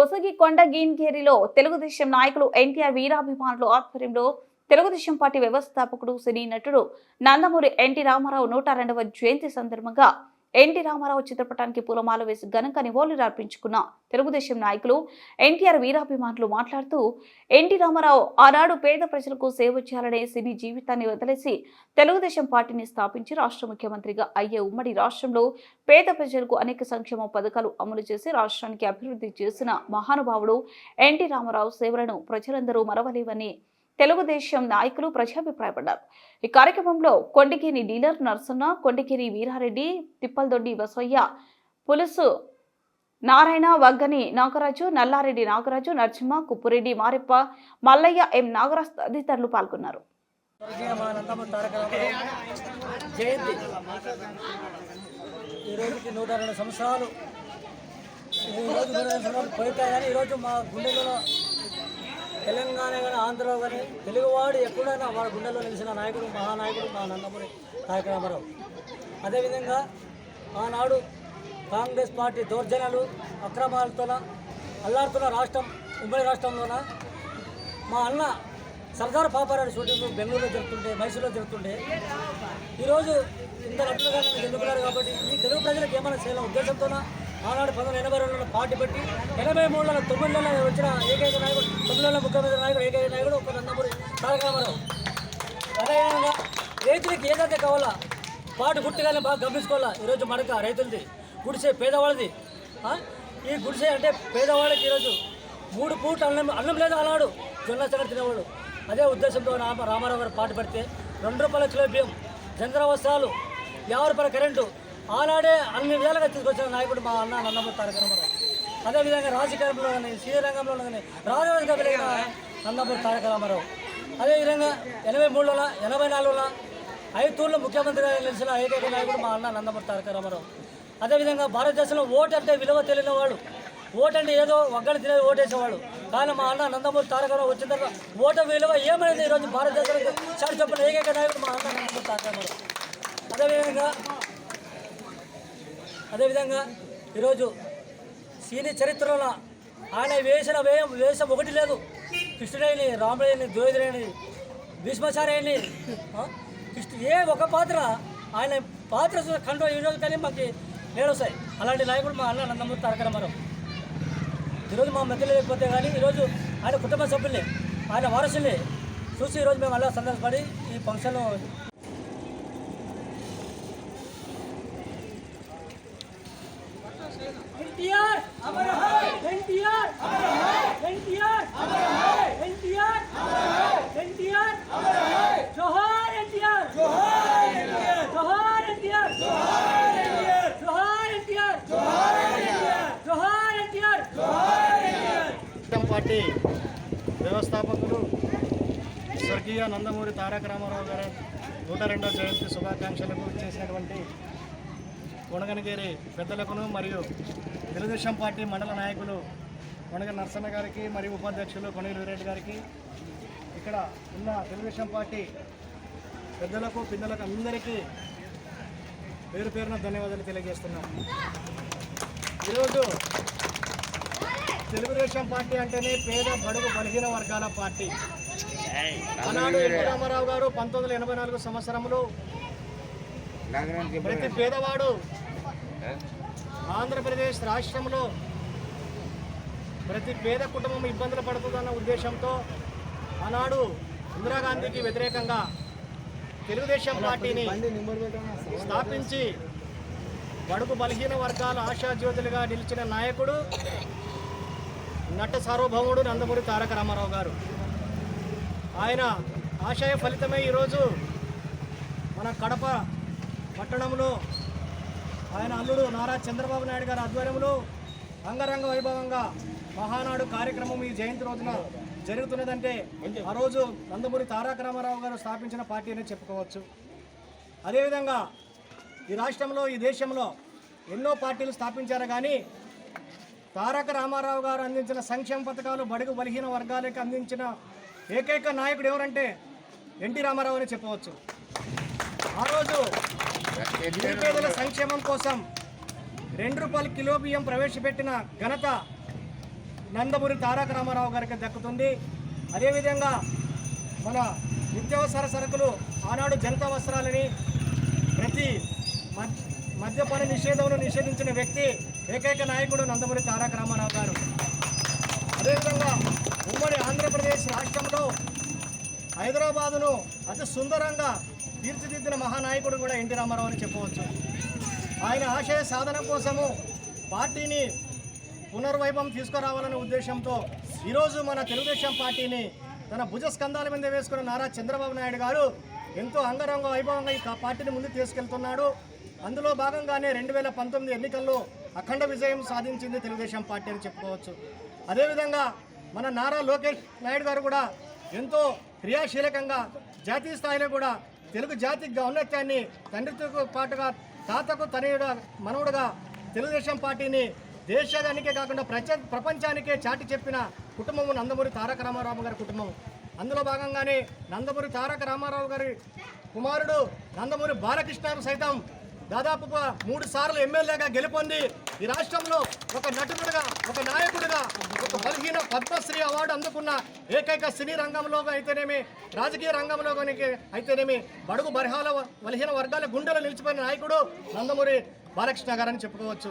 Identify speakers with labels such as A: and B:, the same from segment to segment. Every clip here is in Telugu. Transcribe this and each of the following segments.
A: కొసగి కొండ కొండగీన్గేరిలో తెలుగుదేశం నాయకులు ఎన్టీఆర్ వీరాభిమానులు ఆధ్వర్యంలో తెలుగుదేశం పార్టీ వ్యవస్థాపకుడు సినీ నటుడు నందమూరి ఎన్టీ రామారావు నూట రెండవ జయంతి సందర్భంగా ఎన్టీ రామారావు చిత్రపటానికి పూలమాల వేసి ఘనంగా నివాళులు అర్పించుకున్న తెలుగుదేశం నాయకులు ఎన్టీఆర్ వీరాభిమానులు మాట్లాడుతూ ఎన్టీ రామారావు ఆనాడు పేద ప్రజలకు సేవ చేయాలనే సినీ జీవితాన్ని వదిలేసి తెలుగుదేశం పార్టీని స్థాపించి రాష్ట్ర ముఖ్యమంత్రిగా అయ్యే ఉమ్మడి రాష్ట్రంలో పేద ప్రజలకు అనేక సంక్షేమ పథకాలు అమలు చేసి రాష్ట్రానికి అభివృద్ధి చేసిన మహానుభావుడు ఎన్టీ రామారావు సేవలను ప్రజలందరూ మరవలేవని తెలుగుదేశం నాయకులు ప్రజాభిప్రాయపడ్డారు. ఈ కార్యక్రమంలో కొండికేని డీలర్ నరసన్న కొండికేని వీరారెడ్డి తిప్పల్దొడ్డి బసవయ్య పులుసు నారాయణ వగ్గని నాగరాజు నల్లారెడ్డి నాగరాజు నరసింహ కుప్పురెడ్డి మారెప్ప మల్లయ్య ఎం నాగరాజ్ తదితరులు పాల్గొన్నారు.
B: నూట రెండు సంవత్సరాలు. నూట రెండు సంవత్సరాలు ఈరోజు మా గుండెలలో తెలంగాణ కానీ ఆంధ్ర కానీ తెలుగువాడు ఎక్కడైనా వాళ్ళ గుండెల్లో నిలిచిన నాయకుడు మహానాయకుడు మా నందమూరి తారక రామారావు అదేవిధంగా ఆనాడు కాంగ్రెస్ పార్టీ దౌర్జన్యాలు అక్రమాలతోన అల్లాడుతున్న రాష్ట్రం ఉమ్మడి రాష్ట్రంలోన మా అన్న సర్దార్ పాపారాడు షూటింగ్ బెంగళూరులో జరుగుతుంటే మైసూరులో జరుగుతుంటే ఈరోజు ఇంత నటులుగా నన్ను ఎన్నుకున్నారు కాబట్టి ఈ తెలుగు ప్రజలకు ఏమైనా చేయాలనే ఉద్దేశంతోన ఆనాడు పంతొమ్మిది ఎనభై రెండులో పార్టీ పెట్టి ఎనభై మూడులో తొమ్మిదిలో వచ్చిన తెలుగులో నాయకుడు ముఖ్యమంత్రి నాయకుడు ఏకైక నాయకుడు ఒక నందమూరి తారక రామారావు అదేవిధంగా రైతులకి ఏదైతే కావాలా పాటు గుట్టుగానే బాగా గమనించుకోవాలా? ఈరోజు మడక రైతులది గుడిసే పేదవాళ్ళది. ఆ? ఈ గుడిసే అంటే పేదవాళ్ళకి ఈరోజు మూడు పూట అన్నం అన్నం లేదు అలాడు జొన్న సంగతి తినేవాడు అదే ఉద్దేశంతో రామ రామారావు గారు పాటు పడితే రెండు రూపాయల కిలో బియ్యం జంద్ర వస్త్రాలు యాభై రూపాయల కరెంటు ఆనాడే అన్ని విధాలుగా తీసుకొచ్చిన నాయకుడు మా అన్న నందమూరి తారక రామారావు అదేవిధంగా రాజకీయంలో కానీ సీఏ రంగంలో కానీ రాజవంశ పెరిగిన నందమూరి తారక రామారావు. అదేవిధంగా ఎనభై మూడులో ఎనభై నాలుగులో ఐదు ముఖ్యమంత్రిగా నిలిచిన ఏకైక నాయకుడు మా అన్న నందమూరి తారక రామారావు. అదేవిధంగా భారతదేశంలో ఓటు అంటే విలువ తెలియని వాడు. ఓటు అంటే ఏదో ఒక్కడి తినేది ఓటేసేవాడు. కానీ మా అన్న నందమూరి తారక రావు వచ్చిన తర్వాత ఓటు విలువ ఏమైంది? ఈరోజు భారతదేశానికి చాటి చెప్పిన ఏకైక నాయకుడు మా అన్న నందమూరి తారక రామారావు. అదేవిధంగా అదేవిధంగా ఈరోజు సీని చరిత్రలో ఆయన వేసిన వేయం వేషం ఒకటి లేదు. కృష్ణుడైని రాముడైని ద్రోహితుడైని భీష్మాచార్యని కృష్ణ ఏ ఒక పాత్ర ఆయన పాత్ర కంట్రో ఈరోజు కానీ మాకు నేడొస్తాయి అలాంటి నాయకుడు మా అన్న నందమూరి తారక రామారావు. ఈరోజు మా మధ్యలో లేకపోతే కానీ ఈరోజు ఆయన కుటుంబ సభ్యుల్ని ఆయన వారసుల్ని చూసి ఈరోజు మేము అలా సందర్భపడి ఈ ఫంక్షన్
C: వ్యవస్థాపకులు స్వర్గీయ నందమూరి తారక రామారావు గారి నూట రెండో జయంతి శుభాకాంక్షలకు చేసినటువంటి కొనగనగిరి పెద్దలకును మరియు తెలుగుదేశం పార్టీ మండల నాయకులు కొనగ నరసన్న గారికి మరియు ఉపాధ్యక్షులు కొనగిరి రెడ్డి గారికి ఇక్కడ ఉన్న తెలుగుదేశం పార్టీ పెద్దలకు పిల్లలకు అందరికీ పేరు పేరున ధన్యవాదాలు తెలియజేస్తున్నాం. ఈరోజు తెలుగుదేశం పార్టీ అంటేనే పేద బడుగు బలహీన వర్గాల పార్టీ. ఆనాడు ఎన్టీ రామారావు గారు పంతొమ్మిది వందల ఎనభై నాలుగు సంవత్సరంలో ప్రతి పేదవాడు ఆంధ్రప్రదేశ్ రాష్ట్రంలో ప్రతి పేద కుటుంబం ఇబ్బందులు పడుతుందన్న ఉద్దేశంతో ఆనాడు ఇందిరాగాంధీకి వ్యతిరేకంగా తెలుగుదేశం పార్టీని స్థాపించి బడుగు బలహీన వర్గాల ఆశాజ్యోతులుగా నిలిచిన నాయకుడు నట సార్వభౌముడు నందమూరి తారక రామారావు గారు. ఆయన ఆశయ ఫలితమే ఈరోజు మన కడప పట్టణంలో ఆయన అల్లుడు నారా చంద్రబాబు నాయుడు గారి ఆధ్వర్యంలో అంగరంగ వైభవంగా మహానాడు కార్యక్రమం ఈ జయంతి రోజున జరుగుతున్నదంటే ఆ రోజు నందమూరి తారక రామారావు గారు స్థాపించిన పార్టీ అని చెప్పుకోవచ్చు. అదేవిధంగా ఈ రాష్ట్రంలో ఈ దేశంలో ఎన్నో పార్టీలు స్థాపించారు కానీ తారక రామారావు గారు అందించిన సంక్షేమ పథకాలు బడుగు బలహీన వర్గాలకు అందించిన ఏకైక నాయకుడు ఎవరంటే ఎన్టీ రామారావు అని చెప్పవచ్చు. ఆ రోజు నిరుపేదల సంక్షేమం కోసం రెండు రూపాయలు కిలో బియ్యం ప్రవేశపెట్టిన ఘనత నందమూరి తారక రామారావు గారికి దక్కుతుంది. అదేవిధంగా మన నిత్యావసర సరుకులు ఆనాడు జనతా వస్త్రాలని ప్రతి మద్- మద్యపాన నిషేధంను నిషేధించిన వ్యక్తి ఏకైక నాయకుడు నందమూరి తారక రామారావు గారు. అదేవిధంగా ఉమ్మడి ఆంధ్రప్రదేశ్ రాష్ట్రంలో హైదరాబాదును అతి సుందరంగా తీర్చిదిద్దిన మహానాయకుడు కూడా ఎన్టీ రామారావు అని చెప్పవచ్చు. ఆయన ఆశయ సాధన కోసము పార్టీని పునర్వైభవం తీసుకురావాలనే ఉద్దేశంతో ఈరోజు మన తెలుగుదేశం పార్టీని తన భుజ స్కంధాల మీద వేసుకున్న నారా చంద్రబాబు నాయుడు గారు ఎంతో అంగరంగ వైభవంగా ఈ పార్టీని ముందుకు తీసుకెళ్తున్నాడు. అందులో భాగంగానే రెండు వేల పంతొమ్మిది ఎన్నికల్లో అఖండ విజయం సాధించింది తెలుగుదేశం పార్టీ అని చెప్పుకోవచ్చు. అదేవిధంగా మన నారా లోకేష్ నాయుడు గారు కూడా ఎంతో క్రియాశీలకంగా జాతీయ స్థాయిలో కూడా తెలుగు జాతి ఔన్నత్యాన్ని తండ్రితో పాటుగా తాతకు తనయుడు మనవుడుగా తెలుగుదేశం పార్టీని దేశానికే కాకుండా ప్రచ ప్రపంచానికే చాటి చెప్పిన కుటుంబము నందమూరి తారక రామారావు గారి కుటుంబం. అందులో భాగంగానే నందమూరి తారక రామారావు గారి కుమారుడు నందమూరి బాలకృష్ణ సైతం దాదాపుగా మూడు సార్లు ఎమ్మెల్యేగా గెలుపొంది ఈ రాష్ట్రంలో ఒక నటుడుగా ఒక నాయకుడిగా ఒక బలహీన పద్మశ్రీ అవార్డు అందుకున్న ఏకైక సినీ రంగంలో అయితేనేమి రాజకీయ రంగంలో అయితేనేమి బడుగు బరహాల బలహీన వర్గాల గుండెలు నిలిచిపోయిన నాయకుడు నందమూరి బాలకృష్ణ గారని చెప్పుకోవచ్చు.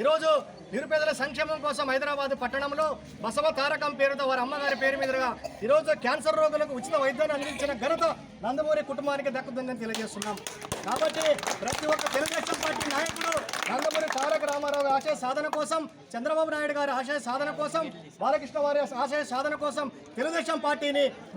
C: ఈరోజు నిరుపేదల సంక్షేమం కోసం హైదరాబాద్ పట్టణంలో బసవ తారకం పేరుతో వారి అమ్మగారి పేరు మీదుగా ఈరోజు క్యాన్సర్ రోగులకు ఉచిత వైద్యాన్ని అందించిన ఘనత నందమూరి కుటుంబానికి దక్కుతుందని తెలియజేస్తున్నాం. కాబట్టి ప్రతి ఒక్క తెలుగుదేశం పార్టీ నాయకుడు నందమూరి తారక రామారావు ఆశయ సాధన కోసం చంద్రబాబు నాయుడు గారి ఆశయ సాధన కోసం బాలకృష్ణ వారి ఆశయ సాధన కోసం తెలుగుదేశం పార్టీని